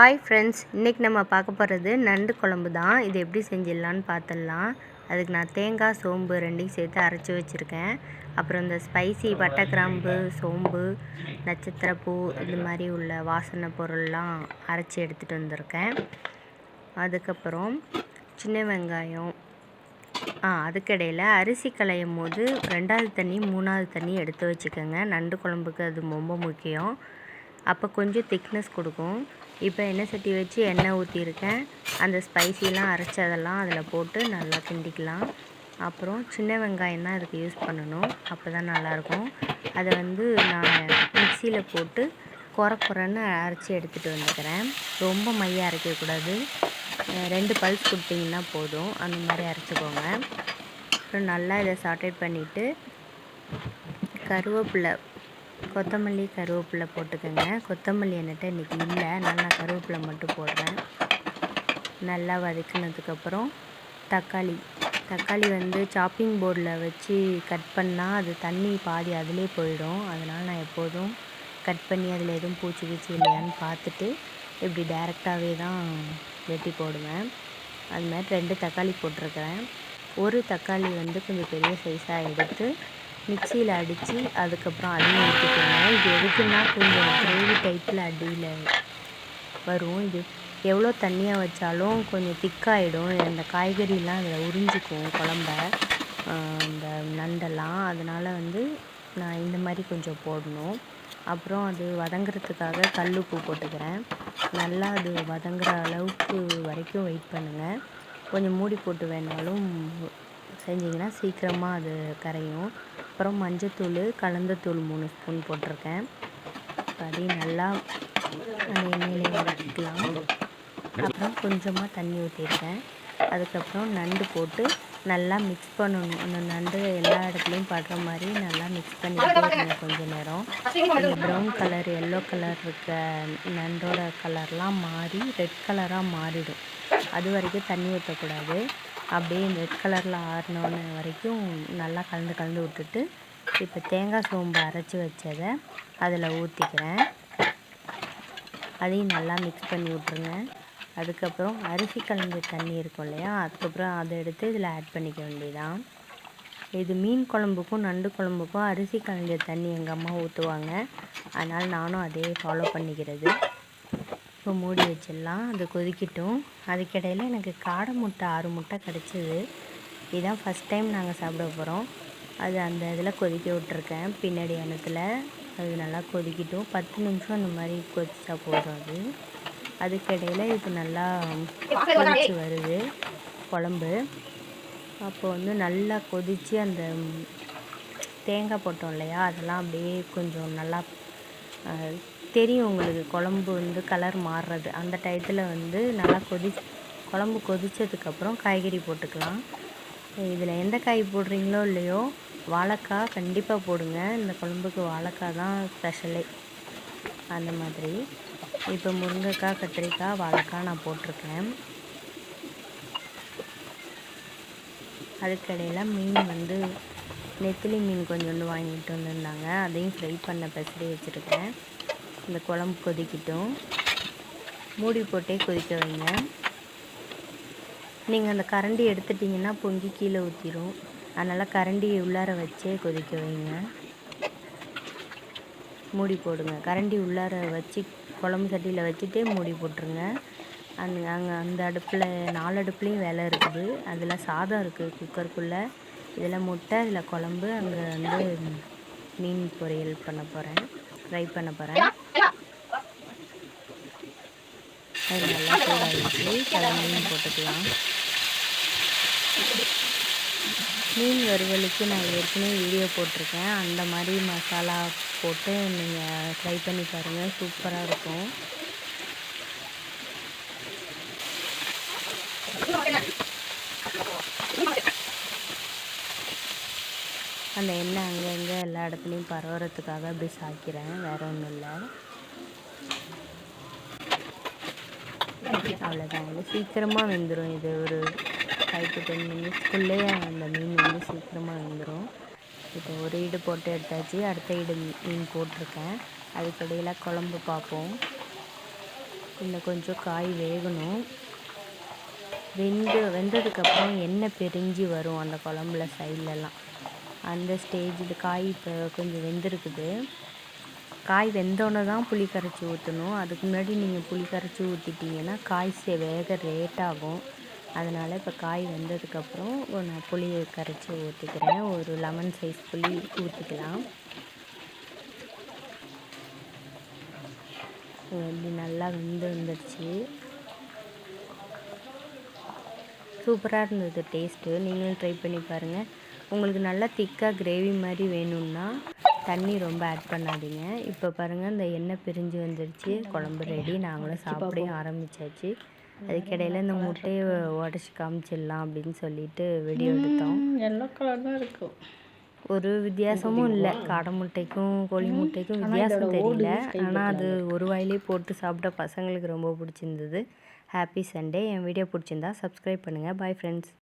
Hi friends இன்றைக்கி நம்ம பார்க்க போகிறது நண்டு குழம்பு தான். இது எப்படி செஞ்சிடலான்னு பார்த்துடலாம் அதுக்கு நான் தேங்காய் சோம்பு ரெண்டையும் சேர்த்து அரைச்சி வச்சுருக்கேன். அப்புறம் இந்த ஸ்பைசி பட்டை கிராம்பு சோம்பு நட்சத்திரப்பூ இது மாதிரி உள்ள வாசனை பொருள்லாம் அரைச்சி எடுத்துகிட்டு வந்திருக்கேன். அதுக்கப்புறம் சின்ன வெங்காயம். ஆ அதுக்கிடையில் அரிசி களையும் போது ரெண்டாவது தண்ணி மூணாவது தண்ணி எடுத்து வச்சுக்கோங்க. நண்டு குழம்புக்கு அது ரொம்ப முக்கியம். அப்போ கொஞ்சம் திக்னஸ் கொடுக்கும். இப்போ எண்ணெய் சட்டி வச்சு எண்ணெய் ஊற்றிருக்கேன் அந்த ஸ்பைசிலாம் அரைச்சதெல்லாம் அதில் போட்டு நல்லா கிண்டிக்கலாம். அப்புறம் சின்ன வெங்காயம் தான் இதுக்கு யூஸ் பண்ணணும். அப்போ தான் நல்லாயிருக்கும். அதை வந்து நான் மிக்சியில் போட்டு குறை குறைன்னு அரைச்சி எடுத்துகிட்டு வந்துக்கிறேன். ரொம்ப மையாக அரைக்கக்கூடாது ரெண்டு பல்ஸ் கொடுத்தீங்கன்னா போதும். அந்த மாதிரி அரைச்சிக்கோங்க. அப்புறம் நல்லா இதை சாட்டேட் பண்ணிவிட்டு கருவேப்பிலை கொத்தமல்லி கருவேப்பிலை போட்டுக்கோங்க. கொத்தமல்லி என்கிட்ட இன்றைக்கி இல்லை. அதனால் நான் கருவேப்பிலை மட்டும் போடுறேன். நல்லா வதக்கினதுக்கப்புறம் தக்காளி. தக்காளி வந்து சாப்பிங் போர்டில் வச்சு கட் பண்ணால் அது தண்ணி பாதி அதிலே போயிடும். அதனால் நான் எப்போதும் கட் பண்ணி அதில் எதுவும் பூச்சி பூச்சி இல்லையான்னு பார்த்துட்டு இப்படி டேரெக்டாகவே தான் வெட்டி போடுவேன். அது மாதிரி ரெண்டு தக்காளி போட்டிருக்கிறேன். ஒரு தக்காளி வந்து கொஞ்சம் பெரிய சைஸாக எடுத்து மிக்சியில் அடித்து அதுக்கப்புறம் அதையும் ஊற்றிக்கோங்க இது எதுக்குன்னா கொஞ்சம் கிரேவி டைப்பில் அடியில் வரும். இது எவ்வளோ தண்ணியாக வச்சாலும் கொஞ்சம் திக்காயிடும் அந்த காய்கறிலாம் அதில் உறிஞ்சிக்கும் குழம்ப. இந்த நண்டெல்லாம். அதனால் வந்து நான் இந்த மாதிரி கொஞ்சம் போடணும். அப்புறம் அது வதங்குறதுக்காக கல் உப்பு போட்டுக்கிறேன். நல்லா அது வதங்குற அளவுக்கு வரைக்கும் வெயிட் பண்ணுங்கள் கொஞ்சம் மூடி போட்டு வேணாலும் செஞ்சிங்கன்னா சீக்கிரமாக அது கரையும். அப்புறம் மஞ்சத்தூள் கலந்தத்தூள் மூணு ஸ்பூன் போட்டிருக்கேன். இப்போ நல்லா அந்த எண்ணெயிலே வதக்கிக்கலாம். அப்புறம் கொஞ்சமாக தண்ணி ஊற்றிருக்கேன் அதுக்கப்புறம் நண்டு போட்டு நல்லா மிக்ஸ் பண்ணணும். அந்த நண்டு எல்லா இடத்துலையும் படுற மாதிரி நல்லா மிக்ஸ் பண்ணிக்கிட்டே இருக்கணும் கொஞ்ச நேரம். இந்த ப்ரௌன் கலர் எல்லோ கலர் இருக்க நண்டோட கலர்லாம் மாறி ரெட் கலராக மாறிடும். அது வரைக்கும் தண்ணி ஊற்றக்கூடாது அப்படியே ரெட் கலரில் ஆறினோன்னு வரைக்கும் நல்லா கலந்து கலந்து விட்டுட்டு இப்போ தேங்காய் சோம்பு அரைச்சி வச்சதை அதில் ஊற்றிக்கிறேன் அதையும் நல்லா மிக்ஸ் பண்ணி விட்ருங்க அதுக்கப்புறம் அரிசி கலந்த தண்ணி இருக்கும் இல்லையா அதுக்கப்புறம் அதை எடுத்து இதில் ஆட் பண்ணிக்க வேண்டியதான் இது மீன் குழம்புக்கும் நண்டு குழம்புக்கும் அரிசி கலந்த தண்ணி எங்கள் அம்மா ஊற்றுவாங்க அதனால் நானும் அதே ஃபாலோ பண்ணிக்கிறது. இப்போ மூடி வச்சிடலாம். அது கொதிக்கட்டும். அதுக்கிடையில் எனக்கு காடை முட்டை ஆறு முட்டை கிடச்சிது. இதுதான் ஃபஸ்ட் டைம் நாங்கள் சாப்பிட போகிறோம் அது அந்த இதில் கொதிக்க விட்ருக்கேன் பின்னாடி அன்னத்தில் அது நல்லா கொதிக்கட்டும். பத்து நிமிஷம் அந்த மாதிரி கொதிச்சா போதும் அது. அதுக்கிடையில் இது நல்லா கொதிச்சு வருது. குழம்பு. அப்போ வந்து நல்லா கொதித்து அந்த தேங்காய் போட்டோம் இல்லையா? அதெல்லாம் அப்படியே கொஞ்சம் நல்லா தெரியும் உங்களுக்கு குழம்பு வந்து கலர் மாறுறது. அந்த டயத்தில் வந்து நல்லா கொதி குழம்பு கொதித்ததுக்கப்புறம் காய்கறி போட்டுக்கலாம். இதில் எந்த காய் போடுறீங்களோ இல்லையோ வாழைக்காய் கண்டிப்பாக போடுங்க. இந்த குழம்புக்கு வாழைக்காய் தான் ஸ்பெஷலே அந்த மாதிரி. இப்போ முருங்கைக்காய் கத்திரிக்காய் வாழைக்காய் நான் போட்டிருக்கேன். அதுக்கடையில் மீன் வந்து நெத்திலி மீன் கொஞ்சோண்டு வாங்கிட்டு வந்திருந்தாங்க. அதையும் ஃப்ரை பண்ண பெசரி வச்சுருக்கேன். இந்த குழம்பு கொதிக்கட்டும். மூடி போட்டே கொதிக்க வைங்க. நீங்கள் அந்த கரண்டி எடுத்துட்டிங்கன்னா பொங்கி கீழே ஊற்றிடும் அதனால் கரண்டி உள்ளார வச்சே கொதிக்க வைங்க. மூடி போடுங்க. கரண்டி உள்ளார வச்சு குழம்பு சட்டியில் வச்சுட்டே மூடி போட்டுருங்க. அந்த அங்கே அந்த அடுப்பில் நாலு அடுப்புலேயும் வேலை இருக்குது. அதில் சாதம் இருக்குது குக்கருக்குள்ளே. இதில் முட்டை இதில் குழம்பு. அங்கே வந்து மீன் பொரியல் பண்ண போகிறேன் ஃப்ரை பண்ண போகிறேன் அது நல்லா சூடாகிடுச்சு அதில் மீன் போட்டுக்கலாம். மீன் வறுவலுக்கு நான் ஏற்கனவே வீடியோ போட்டிருக்கேன். அந்த மாதிரி மசாலா போட்டு நீங்கள் ட்ரை பண்ணி பாருங்கள் சூப்பராக இருக்கும். அந்த எண்ணெய் அங்கங்கே எல்லா இடத்துலையும் பரவுறதுக்காக அப்படி சாய்க்கிறேன். வேற ஒன்றும் இல்லை. அவ்வளோதான் இது சீக்கிரமாக வெந்துடும் இது ஒரு ஃபைவ் டு டென் மினிட்ஸ்க்குள்ளேயே அந்த மீன் வந்து சீக்கிரமாக வெந்துடும் இப்போ ஒரு ஈடு போட்டு எடுத்தாச்சு. அடுத்த ஈடு மீன் போட்டிருக்கேன். அதுக்கடையில் குழம்பு பார்ப்போம். இன்னும் கொஞ்சம் காய் வேகணும். வெந்து வெந்ததுக்கப்புறம் எண்ணெய் பிரிஞ்சு வரும் அந்த குழம்புல சைட்லலாம் அந்த ஸ்டேஜில் காய் இப்போ கொஞ்சம் வெந்திருக்குது. காய் வெந்தோடனே தான் புளி கரைச்சி ஊற்றணும் அதுக்கு முன்னாடி நீங்கள் புளி கரைச்சி ஊற்றிட்டீங்கன்னா காய் சே வேக ரேட் ஆகும். அதனால் இப்போ காய் வெந்ததுக்கப்புறம் நான் புளியை கரைச்சி ஊற்றிக்கிறேன் ஒரு லெமன் சைஸ் புளி ஊற்றிக்கலாம் இப்படி நல்லா வெந்து வந்துடுச்சு சூப்பராக இருந்தது டேஸ்ட்டு நீங்களும் ட்ரை பண்ணி பாருங்கள் உங்களுக்கு நல்லா திக்காக கிரேவி மாதிரி வேணும்னா தண்ணி ரொம்ப ஆட் பண்ணாதீங்க. இப்போ பாருங்கள் இந்த எண்ணெய் பிரிஞ்சு வந்துடுச்சு குழம்பு ரெடி நாங்களும் சாப்பிடையும் ஆரம்பிச்சாச்சு. அதுக்கிடையில் இந்த முட்டையை உடச்சி காமிச்சிடலாம் அப்படின்னு சொல்லிட்டு வீடியோ எடுத்தோம். எல்லோ கலர் தான் இருக்கும் ஒரு வித்தியாசமும் இல்லை. காடை முட்டைக்கும் கோழி முட்டைக்கும் வித்தியாசம் தெரியல. ஆனால் அது ஒரு வாயிலே போட்டு சாப்பிட்ட பசங்களுக்கு ரொம்ப பிடிச்சிருந்தது. ஹாப்பி சண்டே என் வீடியோ பிடிச்சிருந்தா சப்ஸ்கிரைப் பண்ணுங்கள் பாய் ஃப்ரெண்ட்ஸ்